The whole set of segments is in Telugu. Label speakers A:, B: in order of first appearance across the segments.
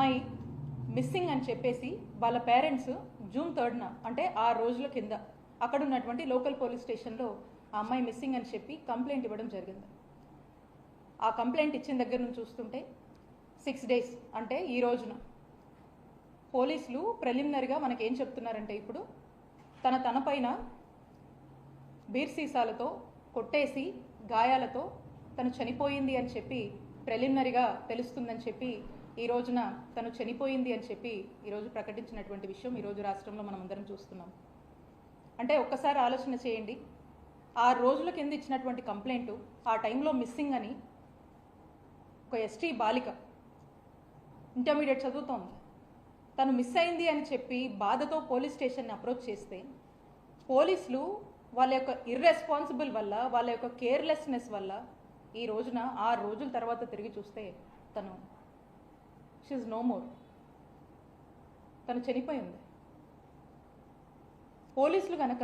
A: అమ్మాయి మిస్సింగ్ అని చెప్పేసి వాళ్ళ పేరెంట్స్ జూన్ థర్డ్న అంటే ఆరు రోజుల కింద అక్కడ ఉన్నటువంటి లోకల్ పోలీస్ స్టేషన్లో ఆ అమ్మాయి మిస్సింగ్ అని చెప్పి కంప్లైంట్ ఇవ్వడం జరిగింది. ఆ కంప్లైంట్ ఇచ్చిన దగ్గర నుంచి చూస్తుంటే సిక్స్ డేస్ అంటే ఈ రోజున పోలీసులు ప్రిలిమినరీగా మనకి ఏం చెప్తున్నారంటే ఇప్పుడు తన తన పైన బీర్ సీసాలతో కొట్టేసి గాయాలతో తను చనిపోయింది అని చెప్పి ప్రిలిమినరీగా తెలుస్తుందని చెప్పి ఈ రోజున తను చనిపోయింది అని చెప్పి ఈరోజు ప్రకటించినటువంటి విషయం ఈరోజు రాష్ట్రంలో మనం అందరం చూస్తున్నాం. అంటే ఒక్కసారి ఆలోచన చేయండి. ఆరు రోజుల కింద ఇచ్చినటువంటి కంప్లైంట్ ఆ టైంలో మిస్సింగ్ అని ఒక ఎస్టీ బాలిక ఇంటర్మీడియట్ చదువుతోంది. తను మిస్ అయింది అని చెప్పి బాధతో పోలీస్ స్టేషన్ని అప్రోచ్ చేస్తే పోలీసులు వాళ్ళ యొక్క ఇర్రెస్పాన్సిబుల్ వల్ల వాళ్ళ యొక్క కేర్లెస్నెస్ వల్ల ఈ రోజున ఆరు రోజుల తర్వాత తిరిగి చూస్తే తను షీఈ్ నో మోర్ తను చనిపోయింది. పోలీసులు గనక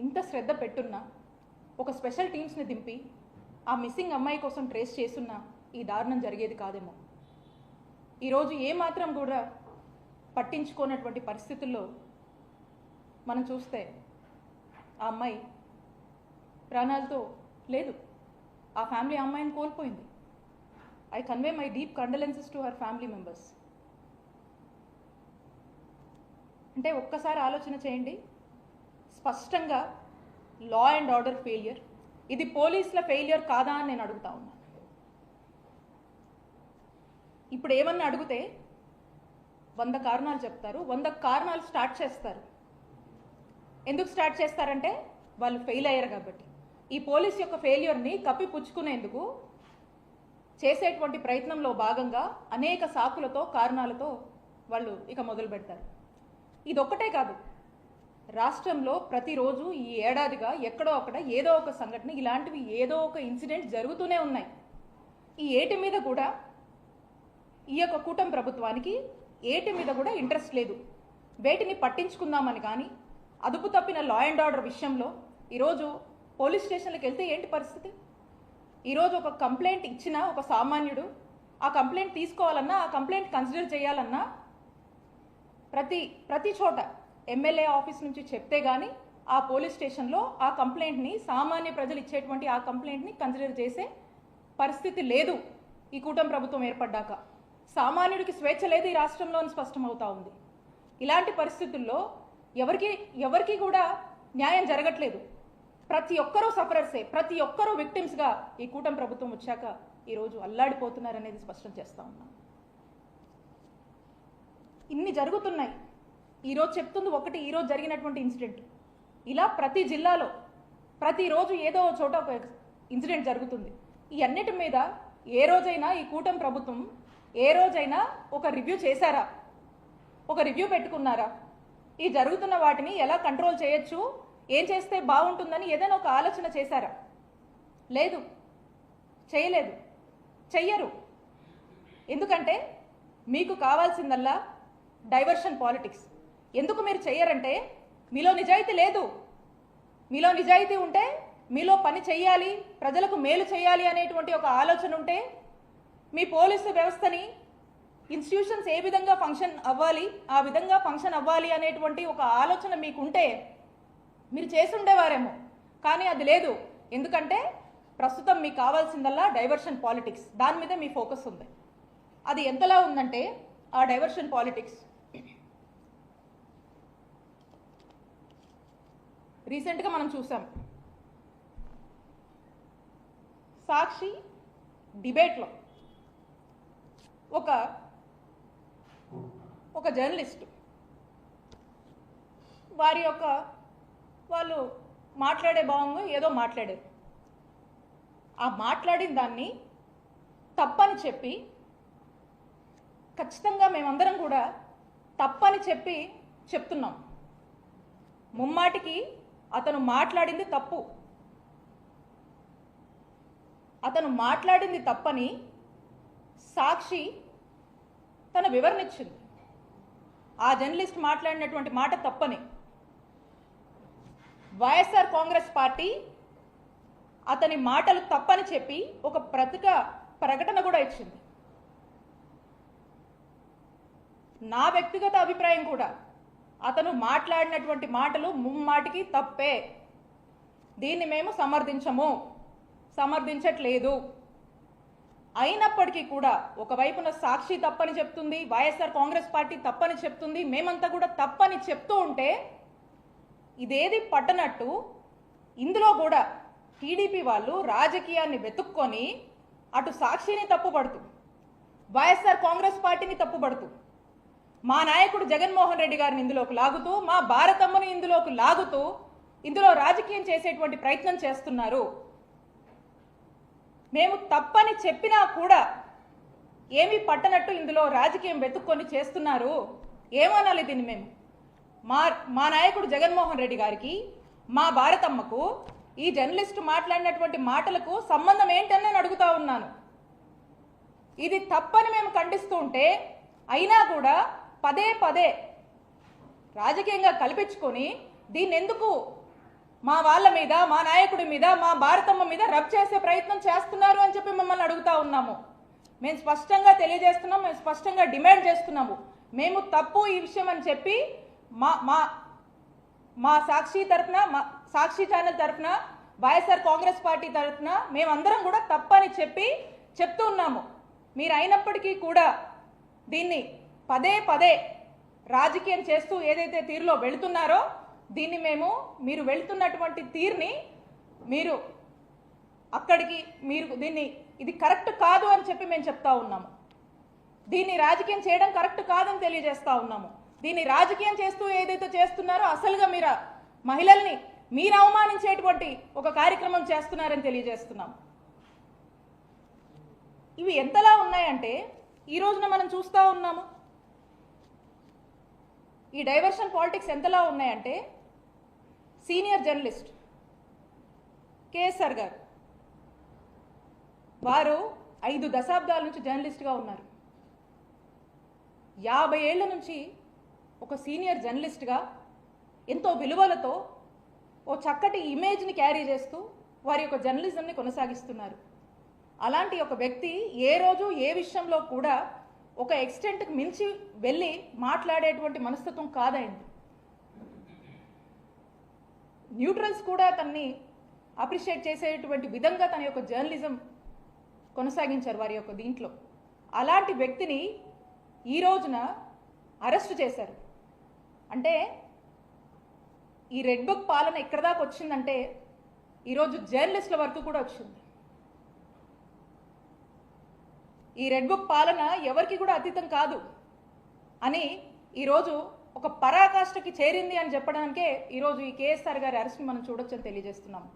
A: ఇంత శ్రద్ధ పెట్టున్నా ఒక స్పెషల్ టీమ్స్ని దింపి ఆ మిస్సింగ్ అమ్మాయి కోసం ట్రేస్ చేస్తున్నా ఈ దారుణం జరిగేది కాదేమో. ఈరోజు ఏమాత్రం కూడా పట్టించుకోనటువంటి పరిస్థితుల్లో మనం చూస్తే ఆ అమ్మాయి ప్రాణాలతో లేదు. ఆ ఫ్యామిలీ అమ్మాయిని కోల్పోయింది. I convey my deep condolences to her family members అంటే ఒక్కసారి ఆలోచన చేయండి. స్పష్టంగా లా అండ్ ఆర్డర్ ఫెయిలియర్ ఇది పోలీసుల ఫెయిలియర్ కాదా అని నేను అడుగుతా ఉన్నాను ఇప్పుడు ఏమన్నా అడిగితే వంద కారణాలు చెప్తారు వంద కారణాలు స్టార్ట్ చేస్తారు. ఎందుకు స్టార్ట్ చేస్తారంటే వాళ్ళు ఫెయిల్ అయ్యారు కాబట్టి. ఈ పోలీస్ యొక్క ఫెయిల్యూర్ని కప్పిపుచ్చుకునేందుకు చేసేటువంటి ప్రయత్నంలో భాగంగా అనేక సాకులతో కారణాలతో వాళ్ళు ఇక మొదలు పెడతారు. ఇదొక్కటే కాదు. రాష్ట్రంలో ప్రతిరోజు ఈ ఏడాదిగా ఎక్కడో అక్కడ ఏదో ఒక సంఘటన ఇలాంటివి ఏదో ఒక ఇన్సిడెంట్ జరుగుతూనే ఉన్నాయి. ఈ ఏటి మీద కూడా ఈ యొక్క కూటమి ప్రభుత్వానికి ఏటి మీద కూడా ఇంట్రెస్ట్ లేదు. వేటిని పట్టించుకుందామని కానీ అదుపు తప్పిన లా అండ్ ఆర్డర్ విషయంలో ఈరోజు పోలీస్ స్టేషన్లకు వెళ్తే ఏంటి పరిస్థితి? ఈరోజు ఒక కంప్లైంట్ ఇచ్చిన ఒక సామాన్యుడు ఆ కంప్లైంట్ తీసుకోవాలన్నా ఆ కంప్లైంట్ కన్సిడర్ చేయాలన్నా ప్రతి ప్రతి చోట ఎమ్మెల్యే ఆఫీస్ నుంచి చెప్తే కానీ ఆ పోలీస్ స్టేషన్లో ఆ కంప్లైంట్ని సామాన్య ప్రజలు ఇచ్చేటువంటి ఆ కంప్లైంట్ని కన్సిడర్ చేసే పరిస్థితి లేదు ఈ కూటమి ప్రభుత్వం ఏర్పడ్డాక. సామాన్యుడికి స్వేచ్ఛ లేదు ఈ రాష్ట్రంలో అని స్పష్టమవుతా ఉంది. ఇలాంటి పరిస్థితుల్లో ఎవరికి ఎవరికి కూడా న్యాయం జరగట్లేదు. ప్రతి ఒక్కరూ సఫరర్సే ప్రతి ఒక్కరూ విక్టిమ్స్గా ఈ కూటమి ప్రభుత్వం వచ్చాక ఈరోజు అల్లాడిపోతున్నారనేది స్పష్టం చేస్తూ ఉన్నాం. ఇన్ని జరుగుతున్నాయి. ఈరోజు చెప్తుంది ఒకటి ఈరోజు జరిగినటువంటి ఇన్సిడెంట్ ఇలా ప్రతి జిల్లాలో ప్రతిరోజు ఏదో ఒక చోట ఒక ఇన్సిడెంట్ జరుగుతుంది. ఈ అన్నిటి మీద ఏ రోజైనా ఈ కూటమి ప్రభుత్వం ఏ రోజైనా ఒక రివ్యూ చేశారా? ఒక రివ్యూ పెట్టుకున్నారా? ఈ జరుగుతున్న వాటిని ఎలా కంట్రోల్ చేయొచ్చు? ఏం చేస్తే బాగుంటుందని ఏదైనా ఒక ఆలోచన చేశారా? లేదు. చేయలేదు. చెయ్యరు. ఎందుకంటే మీకు కావాల్సిందల్లా డైవర్షన్ పాలిటిక్స్. ఎందుకు మీరు చెయ్యరంటే మీలో నిజాయితీ లేదు. మీలో నిజాయితీ ఉంటే మీలో పని చేయాలి ప్రజలకు మేలు చేయాలి అనేటువంటి ఒక ఆలోచన ఉంటే మీ పోలీసు వ్యవస్థని ఇన్స్టిట్యూషన్స్ ఏ విధంగా ఫంక్షన్ అవ్వాలి ఆ విధంగా ఫంక్షన్ అవ్వాలి అనేటువంటి ఒక ఆలోచన మీకుంటే మీరు చేసుండేవారేమో కానీ అది లేదు. ఎందుకంటే ప్రస్తుతం మీకు కావాల్సిందల్లా డైవర్షన్ పాలిటిక్స్. దాని మీద మీ ఫోకస్ ఉంది. అది ఎంతలా ఉందంటే ఆ డైవర్షన్ పాలిటిక్స్. రీసెంట్గా మనం చూసాం. సాక్షి డిబేట్లో ఒక ఒక జర్నలిస్ట్. వారి యొక్క వాళ్ళు మాట్లాడే భావంగా ఏదో మాట్లాడారు. ఆ మాట్లాడిన దాన్ని తప్పని చెప్పి ఖచ్చితంగా మేమందరం కూడా తప్పని చెప్పి చెప్తున్నాం. ముమ్మాటికి అతను మాట్లాడింది తప్పు. అతను మాట్లాడింది తప్పని సాక్షి తన వివరణ ఇచ్చింది. ఆ జర్నలిస్ట్ మాట్లాడినటువంటి మాట తప్పని. వైఎస్ఆర్ కాంగ్రెస్ పార్టీ అతని మాటలు తప్పని చెప్పి ఒక ప్రతిక ప్రకటన కూడా ఇచ్చింది. నా వ్యక్తిగత అభిప్రాయం కూడా అతను మాట్లాడినటువంటి మాటలు ముమ్మాటికి తప్పే. దీన్ని మేము సమర్థించము. సమర్థించట్లేదు. అయినప్పటికీ కూడా ఒకవైపున సాక్షి తప్పని చెప్తుంది వైఎస్ఆర్ కాంగ్రెస్ పార్టీ తప్పని చెప్తుంది మేమంతా కూడా తప్పని చెప్తూ ఉంటే ఇదేది పట్టనట్టు? ఇందులో కూడా టీడీపీ వాళ్ళు రాజకీయాన్ని వెతుక్కొని అటు సాక్షిని తప్పుపడుతూ వైఎస్ఆర్ కాంగ్రెస్ పార్టీని తప్పుపడుతూ మా నాయకుడు జగన్మోహన్ రెడ్డి గారిని ఇందులోకి లాగుతూ మా భారతమ్మను ఇందులోకి లాగుతూ ఇందులో రాజకీయం చేసేటువంటి ప్రయత్నం చేస్తున్నారు. మేము తప్పని చెప్పినా కూడా ఏమీ పట్టనట్టు ఇందులో రాజకీయం వెతుక్కొని చేస్తున్నారు. ఏమనాలి దీన్ని మేము? మా మా నాయకుడు జగన్మోహన్ రెడ్డి గారికి మా భారతమ్మకు ఈ జర్నలిస్ట్ మాట్లాడినటువంటి మాటలకు సంబంధం ఏంటని నేను అడుగుతా ఉన్నాను. ఇది తప్పని మేము ఖండిస్తూ ఉంటే అయినా కూడా పదే పదే రాజకీయంగా కల్పించుకొని దీన్ని ఎందుకు మా వాళ్ళ మీద మా నాయకుడి మీద మా భారతమ్మ మీద రబ్ చేసే ప్రయత్నం చేస్తున్నారు అని చెప్పి మమ్మల్ని అడుగుతా ఉన్నాము. మేము స్పష్టంగా తెలియజేస్తున్నాం మేము స్పష్టంగా డిమాండ్ చేస్తున్నాము. మేము తప్పు ఈ విషయం అని చెప్పి మా మా మా సాక్షి తరఫున మా సాక్షి ఛానల్ తరఫున వైఎస్ఆర్ కాంగ్రెస్ పార్టీ తరఫున మేమందరం కూడా తప్పని చెప్పి చెప్తూ ఉన్నాము. మీరు అయినప్పటికీ కూడా దీన్ని పదే పదే రాజకీయం చేస్తూ ఏదైతే తీరులో వెళుతున్నారో దీన్ని మేము మీరు వెళుతున్నటువంటి తీరుని మీరు అక్కడికి మీరు దీన్ని ఇది కరెక్ట్ కాదు అని చెప్పి మేము చెప్తా ఉన్నాము. దీన్ని రాజకీయం చేయడం కరెక్ట్ కాదని తెలియజేస్తా ఉన్నాము. దీన్ని రాజకీయం చేస్తూ ఏదైతే చేస్తున్నారో అసలుగా మీరు మహిళల్ని మీరు అవమానించేటువంటి ఒక కార్యక్రమం చేస్తున్నారని తెలియజేస్తున్నాం. ఇవి ఎంతలా ఉన్నాయంటే ఈ రోజున మనం చూస్తూ ఉన్నాము. ఈ డైవర్షన్ పాలిటిక్స్ ఎంతలా ఉన్నాయంటే సీనియర్ జర్నలిస్ట్ కేఎస్ఆర్ గారు వారు ఐదు దశాబ్దాల నుంచి జర్నలిస్ట్గా ఉన్నారు. యాభై ఏళ్ళ నుంచి ఒక సీనియర్ జర్నలిస్ట్గా ఎంతో విలువలతో ఓ చక్కటి ఇమేజ్ని క్యారీ చేస్తూ వారి యొక్క జర్నలిజంని కొనసాగిస్తున్నారు. అలాంటి ఒక వ్యక్తి ఏ రోజు ఏ విషయంలో కూడా ఒక ఎక్స్టెంట్కి మించి వెళ్ళి మాట్లాడేటువంటి మనస్తత్వం కాదైంది. న్యూట్రల్స్ కూడా తన్ని అప్రిషియేట్ చేసేటువంటి విధంగా తన యొక్క జర్నలిజం కొనసాగించారు వారి యొక్క దీంట్లో. అలాంటి వ్యక్తిని ఈ రోజున అరెస్ట్ చేశారు. అంటే ఈ రెడ్ బుక్ పాలన ఎక్కడ దాకా వచ్చిందంటే ఈరోజు జర్నలిస్టుల వరకు కూడా వచ్చింది. ఈ రెడ్ బుక్ పాలన ఎవరికి కూడా అతీతం కాదు అని ఈరోజు ఒక పరాకాష్ఠకి చేరింది అని చెప్పడానికే ఈరోజు ఈ కేఎస్ఆర్ గారి అరెస్ట్ని మనం చూడొచ్చని తెలియజేస్తున్నాము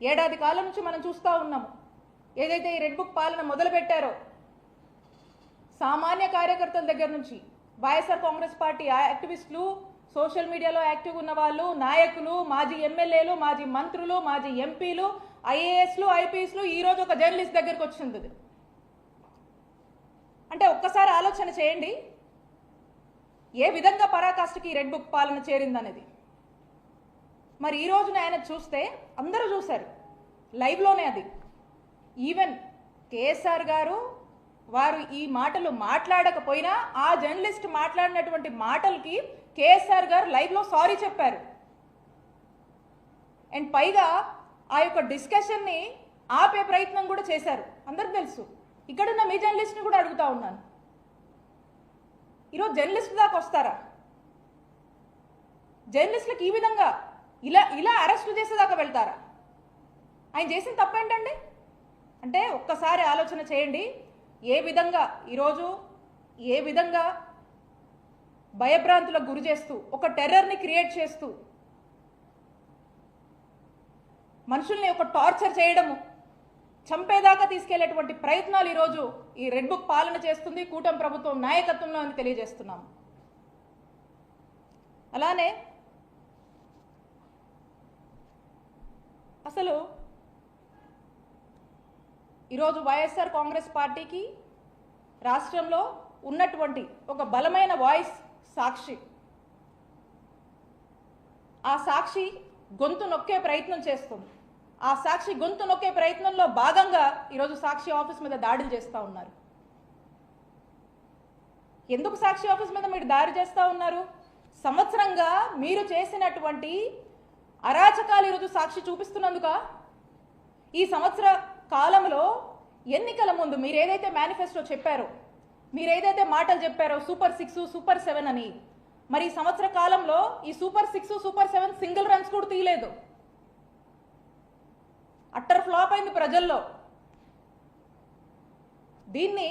A: ఏడాది కాలం నుంచి మనం చూస్తూ ఉన్నాము. ఏదైతే ఈ రెడ్ బుక్ పాలన మొదలుపెట్టారో సామాన్య కార్యకర్తల దగ్గర నుంచి వైఎస్ఆర్ కాంగ్రెస్ పార్టీ యాక్టివిస్టులు సోషల్ మీడియాలో యాక్టివ్ ఉన్న వాళ్ళు నాయకులు మాజీ ఎమ్మెల్యేలు మాజీ మంత్రులు మాజీ ఎంపీలు ఐఏఎస్లు ఐపీఎస్లు ఈరోజు ఒక జర్నలిస్ట్ దగ్గరకు వచ్చింది. అంటే ఒక్కసారి ఆలోచన చేయండి. ఏ విధంగా పరాకాష్ఠకి రెడ్ బుక్ పాలన చేరిందనేది. మరి ఈ రోజున ఆయన చూస్తే అందరూ చూశారు. లైవ్లోనే అది. ఈవెన్ కేఎస్ఆర్ గారు వారు ఈ మాటలు మాట్లాడకపోయినా ఆ జర్నలిస్ట్ మాట్లాడినటువంటి మాటలకి కేఎస్ఆర్ గారు లైవ్లో సారీ చెప్పారు. అండ్ పైగా ఆ యొక్క డిస్కషన్ని ఆపే ప్రయత్నం కూడా చేశారు. అందరికి తెలుసు. ఇక్కడున్న మీ జర్నలిస్ట్ని కూడా అడుగుతా ఉన్నాను. ఈరోజు జర్నలిస్ట్ దాకా వస్తారా? జర్నలిస్టులకు ఈ విధంగా ఇలా ఇలా అరెస్ట్ చేసేదాకా వెళ్తారా? ఆయన చేసిన తప్పేంటండి? అంటే ఒక్కసారి ఆలోచన చేయండి. ఏ విధంగా ఈరోజు ఏ విధంగా భయభ్రాంతులకు గురి చేస్తూ ఒక టెర్రర్ని క్రియేట్ చేస్తూ మనుషుల్ని ఒక టార్చర్ చేయడము చంపేదాకా తీసుకెళ్ళేటువంటి ప్రయత్నాలు ఈరోజు ఈ రెడ్ బుక్ పాలన చేస్తుంది కూటమి ప్రభుత్వం నాయకత్వంలో అని తెలియజేస్తున్నాము అలానే అసలు ఈరోజు వైఎస్ఆర్ కాంగ్రెస్ పార్టీకి రాష్ట్రంలో ఉన్నటువంటి ఒక బలమైన వాయిస్ సాక్షి. ఆ సాక్షి గొంతు నొక్కే ప్రయత్నం చేస్తుంది. ఆ సాక్షి గొంతు నొక్కే ప్రయత్నంలో భాగంగా ఈరోజు సాక్షి ఆఫీస్ మీద దాడులు చేస్తూ ఉన్నారు. ఎందుకు సాక్షి ఆఫీస్ మీద మీరు దాడి చేస్తూ ఉన్నారు? సంవత్సరంగా మీరు చేసినటువంటి అరాచకాలు ఈరోజు సాక్షి చూపిస్తున్నందుక? ఈ సంవత్సర కాలంలో ఎన్నికల ముందు మీరు ఏదైతే మేనిఫెస్టో చెప్పారో మీరు ఏదైతే మాటలు చెప్పారో సూపర్ సిక్స్ సూపర్ సెవెన్ అని మరి ఈ సంవత్సర కాలంలో ఈ super six super seven single runs కూడా తీయలేదు. అట్టర్ ఫ్లాప్ అయింది ప్రజల్లో. దీన్ని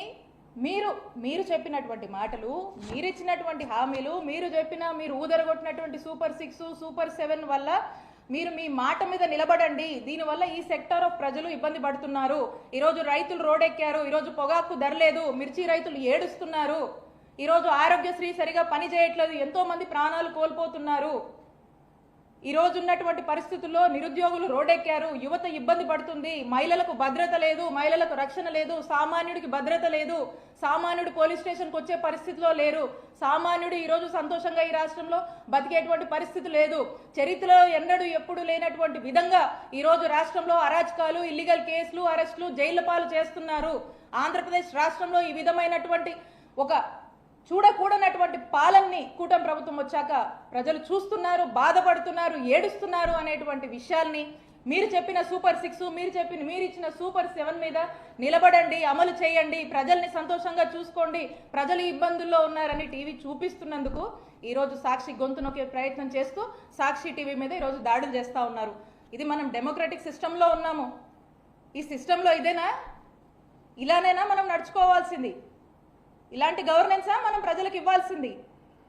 A: మీరు మీరు చెప్పినటువంటి మాటలు మీరు ఇచ్చినటువంటి హామీలు మీరు చెప్పిన మీరు ఊదరగొట్టినటువంటి సూపర్ సిక్స్ సూపర్ సెవెన్ వల్ల మీరు మీ మాట మీద నిలబడండి. దీనివల్ల ఈ సెక్టర్ ఆఫ్ ప్రజలు ఇబ్బంది పడుతున్నారు. ఈరోజు రైతులు రోడెక్కారు. ఈరోజు పొగాకు ధరలేదు మిర్చి రైతులు ఏడుస్తున్నారు. ఈరోజు ఆరోగ్యశ్రీ సరిగా పని చేయట్లేదు ప్రాణాలు కోల్పోతున్నారు. ఈ రోజు ఉన్నటువంటి పరిస్థితుల్లో నిరుద్యోగులు రోడ్డెక్కారు యువత ఇబ్బంది పడుతుంది. మహిళలకు భద్రత లేదు. మహిళలకు రక్షణ లేదు. సామాన్యుడికి భద్రత లేదు. సామాన్యుడు పోలీస్ స్టేషన్కి వచ్చే పరిస్థితిలో లేరు. సామాన్యుడు ఈరోజు సంతోషంగా ఈ రాష్ట్రంలో బతికేటువంటి పరిస్థితి లేదు. చరిత్రలో ఎన్నడూ ఎప్పుడు లేనటువంటి విధంగా ఈరోజు రాష్ట్రంలో అరాచకాలు ఇల్లీగల్ కేసులు అరెస్టులు జైళ్ళ పాలు చేస్తున్నారు. ఆంధ్రప్రదేశ్ రాష్ట్రంలో ఈ విధమైనటువంటి ఒక చూడకూడనటువంటి పాలన్ని కూటమి ప్రభుత్వం వచ్చాక ప్రజలు చూస్తున్నారు బాధపడుతున్నారు ఏడుస్తున్నారు అనేటువంటి విషయాల్ని మీరు చెప్పిన సూపర్ సిక్స్ మీరు చెప్పిన మీరు ఇచ్చిన సూపర్ సెవెన్ మీద నిలబడండి అమలు చేయండి ప్రజల్ని సంతోషంగా చూసుకోండి ప్రజలు ఇబ్బందుల్లో ఉన్నారని టీవీ చూపిస్తున్నందుకు ఈరోజు సాక్షి గొంతు నొక్కే ప్రయత్నం చేస్తూ సాక్షి టీవీ మీద ఈరోజు దాడులు చేస్తూ ఉన్నారు. ఇది మనం డెమోక్రటిక్ సిస్టంలో ఉన్నాము. ఈ సిస్టంలో ఇదేనా? ఇలానైనా మనం నడుచుకోవాల్సింది? ఇలాంటి గవర్నెన్సా మనం ప్రజలకు ఇవ్వాల్సింది.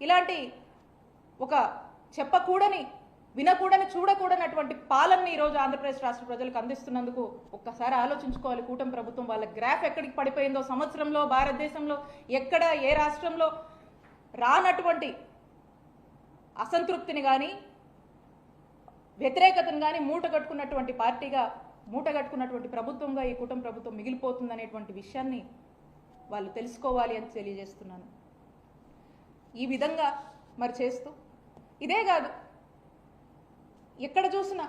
A: ఇలాంటి ఒక చెప్పకూడని వినకూడని చూడకూడనటువంటి పాలనని ఈరోజు ఆంధ్రప్రదేశ్ రాష్ట్ర ప్రజలకు అందిస్తున్నందుకు ఒక్కసారి ఆలోచించుకోవాలి. కూటమి ప్రభుత్వం వాళ్ళ గ్రాఫ్ ఎక్కడికి పడిపోయిందో సంవత్సరంలో భారతదేశంలో ఎక్కడ ఏ రాష్ట్రంలో రానటువంటి అసంతృప్తిని కానీ వ్యతిరేకతను కానీ మూట కట్టుకున్నటువంటి పార్టీగా మూట కట్టుకున్నటువంటి ప్రభుత్వంగా ఈ కూటమి ప్రభుత్వం మిగిలిపోతుందనేటువంటి విషయాన్ని వాళ్ళు తెలుసుకోవాలి అని తెలియజేస్తున్నాను. ఈ విధంగా మరి చేస్తూ ఇదే కాదు ఎక్కడ చూసినా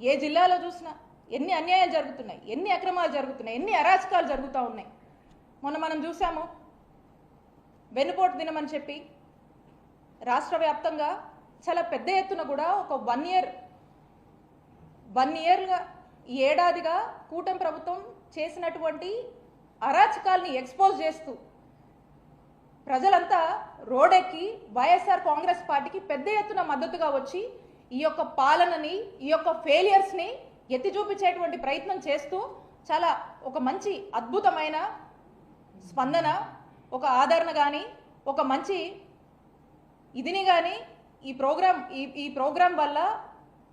A: ఏ జిల్లాలో చూసినా ఎన్ని అన్యాయాలు జరుగుతున్నాయి ఎన్ని అక్రమాలు జరుగుతున్నాయి ఎన్ని అరాచకాలు జరుగుతూ ఉన్నాయి. మొన్న మనం చూసాము వెన్నుపోటు దినమని చెప్పి రాష్ట్ర వ్యాప్తంగా చాలా పెద్ద ఎత్తున కూడా ఒక వన్ ఇయర్ వన్ ఇయర్గా ఈ ఏడాదిగా కూటమి ప్రభుత్వం చేసినటువంటి అరాచకాల్ని ఎక్స్పోజ్ చేస్తూ ప్రజలంతా రోడెక్కి వైఎస్ఆర్ కాంగ్రెస్ పార్టీకి పెద్ద ఎత్తున మద్దతుగా వచ్చి ఈ యొక్క పాలనని ఈ యొక్క ఫెయిలియర్స్ని ఎత్తి చూపించేటువంటి ప్రయత్నం చేస్తూ చాలా ఒక మంచి అద్భుతమైన స్పందన ఒక ఆదరణ కానీ ఒక మంచి ఇదిని కానీ ఈ ప్రోగ్రాం ఈ ఈ ప్రోగ్రాం వల్ల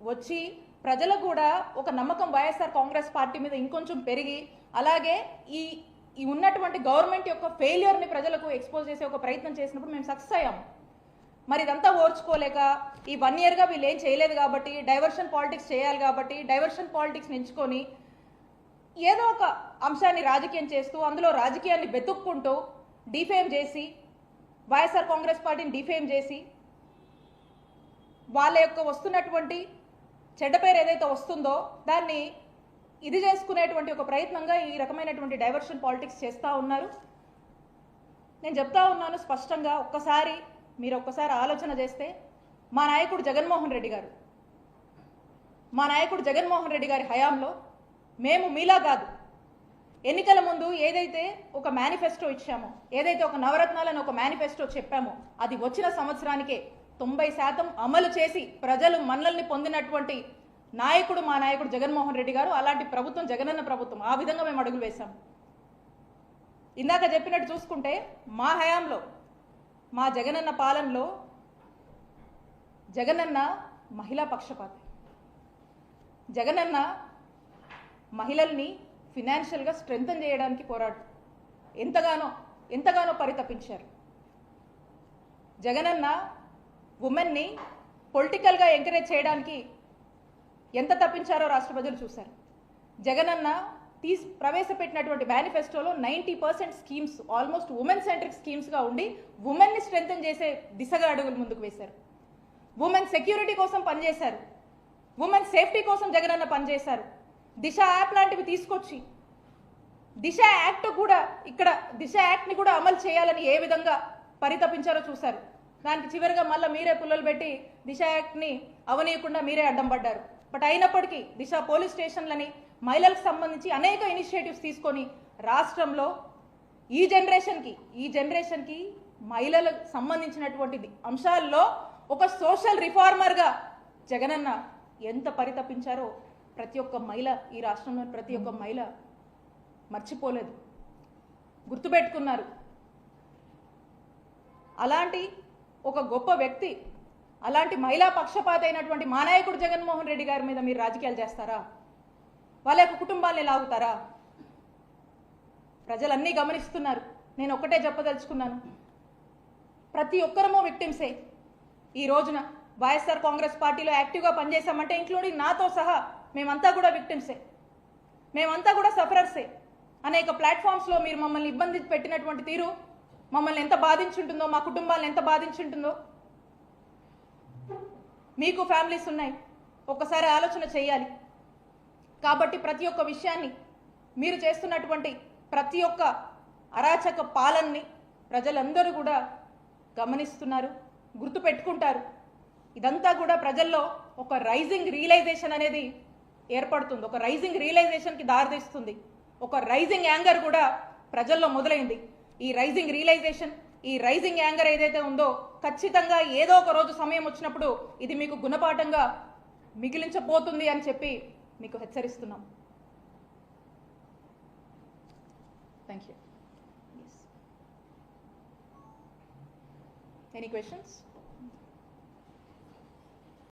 A: వచ్చి ప్రజలకు కూడా ఒక నమ్మకం వైఎస్ఆర్ కాంగ్రెస్ పార్టీ మీద ఇంకొంచెం పెరిగి అలాగే ఈ ఈ ఉన్నటువంటి గవర్నమెంట్ యొక్క ఫెయిల్యూర్ని ప్రజలకు ఎక్స్పోజ్ చేసే ఒక ప్రయత్నం చేసినప్పుడు మేము సక్సెస్ అయ్యాము మరి ఇదంతా ఓర్చుకోలేక ఈ వన్ ఇయర్గా వీళ్ళు ఏం చేయలేదు కాబట్టి డైవర్షన్ పాలిటిక్స్ చేయాలి కాబట్టి డైవర్షన్ పాలిటిక్స్ ఎంచుకొని ఏదో ఒక అంశాన్ని రాజకీయం చేస్తూ అందులో రాజకీయాన్ని వెతుక్కుంటూ డిఫేమ్ చేసి వైఎస్ఆర్ కాంగ్రెస్ పార్టీని డిఫేమ్ చేసి వాళ్ళ యొక్క వస్తున్నటువంటి చెడ్డ పేరు ఏదైతే వస్తుందో దాన్ని ఇది చేసుకునేటువంటి ఒక ప్రయత్నంగా ఈ రకమైనటువంటి డైవర్షన్ పాలిటిక్స్ చేస్తూ ఉన్నారు. నేను చెప్తా ఉన్నాను స్పష్టంగా ఒక్కసారి మీరు ఒక్కసారి ఆలోచన చేస్తే మా నాయకుడు జగన్మోహన్ రెడ్డి గారు మా నాయకుడు జగన్మోహన్ రెడ్డి గారి హయాంలో మేము మీలా కాదు. ఎన్నికల ముందు ఏదైతే ఒక మేనిఫెస్టో ఇచ్చామో ఏదైతే ఒక నవరత్నాలను ఒక మేనిఫెస్టో చెప్పామో అది వచ్చిన సంవత్సరానికే తొంభై శాతం అమలు చేసి ప్రజలు మనల్ని పొందినటువంటి నాయకుడు మా నాయకుడు జగన్మోహన్ రెడ్డి గారు అలాంటి ప్రభుత్వం జగనన్న ప్రభుత్వం ఆ విధంగా మేము అడుగులు వేశాం. ఇందాక చెప్పినట్టు చూసుకుంటే మా హయాంలో మా జగనన్న పాలనలో జగనన్న మహిళా పక్షపాతి. జగనన్న మహిళల్ని ఫినాన్షియల్గా స్ట్రెంగ్తన్ చేయడానికి పోరాడు. ఎంతగానో ఎంతగానో పరితపించారు. జగనన్న ఉమెన్ని పొలిటికల్గా ఎంకరేజ్ చేయడానికి ఎంత తప్పించారో రాష్ట్ర ప్రజలు చూశారు. జగనన్న తీసి ప్రవేశపెట్టినటువంటి మేనిఫెస్టోలో ninety percent schemes almost women centric స్కీమ్స్గా ఉండి ఉమెన్ని స్ట్రెంగ్తన్ చేసే దిశగా అడుగులు ముందుకు వేశారు. ఉమెన్ సెక్యూరిటీ కోసం పనిచేశారు. ఉమెన్ సేఫ్టీ కోసం జగనన్న పనిచేశారు. దిశ యాప్ లాంటివి తీసుకొచ్చి దిశ యాక్ట్ కూడా ఇక్కడ దిశ యాక్ట్ని కూడా అమలు చేయాలని ఏ విధంగా పరితపించారో చూశారు. దానికి చివరిగా మళ్ళీ మీరే పుల్లలు పెట్టి దిశ యాక్ట్ని అవనీయకుండా మీరే అడ్డం పడ్డారు. బట్ అయినప్పటికీ దిశ పోలీస్ స్టేషన్లని మహిళలకు సంబంధించి అనేక ఇనిషియేటివ్స్ తీసుకొని రాష్ట్రంలో ఈ జనరేషన్కి ఈ జనరేషన్కి మహిళలకు సంబంధించినటువంటి అంశాల్లో ఒక సోషల్ రిఫార్మర్గా జగనన్న ఎంత పరితపించారో ప్రతి ఒక్క మహిళ ఈ రాష్ట్రంలో ప్రతి ఒక్క మహిళ మర్చిపోలేదు. గుర్తుపెట్టుకున్నారు. అలాంటి ఒక గొప్ప వ్యక్తి అలాంటి మహిళా పక్షపాత అయినటువంటి మా నాయకుడు జగన్మోహన్ రెడ్డి గారి మీద మీరు రాజకీయాలు చేస్తారా? వాళ్ళ యొక్క కుటుంబాన్ని లాగుతారా ప్రజలన్నీ గమనిస్తున్నారు. నేను ఒక్కటే చెప్పదలుచుకున్నాను. ప్రతి ఒక్కరము విక్టిమ్సే. ఈ రోజున వైఎస్ఆర్ కాంగ్రెస్ పార్టీలో యాక్టివ్గా పనిచేశామంటే ఇంక్లూడింగ్ నాతో సహా మేమంతా కూడా విక్టిమ్సే. మేమంతా కూడా సఫరర్సే. అనేక ప్లాట్ఫామ్స్లో మీరు మమ్మల్ని ఇబ్బంది పెట్టినటువంటి తీరు మమ్మల్ని ఎంత బాధించుంటుందో మా కుటుంబాలను ఎంత బాధించుంటుందో మీకు ఫ్యామిలీస్ ఉన్నాయి. ఒక్కసారి ఆలోచన చేయాలి. కాబట్టి ప్రతి ఒక్క విషయాన్ని మీరు చేస్తున్నటువంటి ప్రతి ఒక్క అరాచక పాలనని ప్రజలందరూ కూడా గమనిస్తున్నారు గుర్తుపెట్టుకుంటారు. ఇదంతా కూడా ప్రజల్లో ఒక రైజింగ్ రియలైజేషన్ అనేది ఏర్పడుతుంది. ఒక రైజింగ్ రియలైజేషన్కి దారితీస్తుంది. ఒక రైజింగ్ యాంగర్ కూడా ప్రజల్లో మొదలైంది. ఈ రైజింగ్ రియలైజేషన్ ఈ రైజింగ్ యాంగర్ ఏదైతే ఉందో ఖచ్చితంగా ఏదో ఒక రోజు సమయం వచ్చినప్పుడు ఇది మీకు గుణపాఠంగా మిగిలించబోతుంది అని చెప్పి మీకు హెచ్చరిస్తున్నాం. Thank you any questions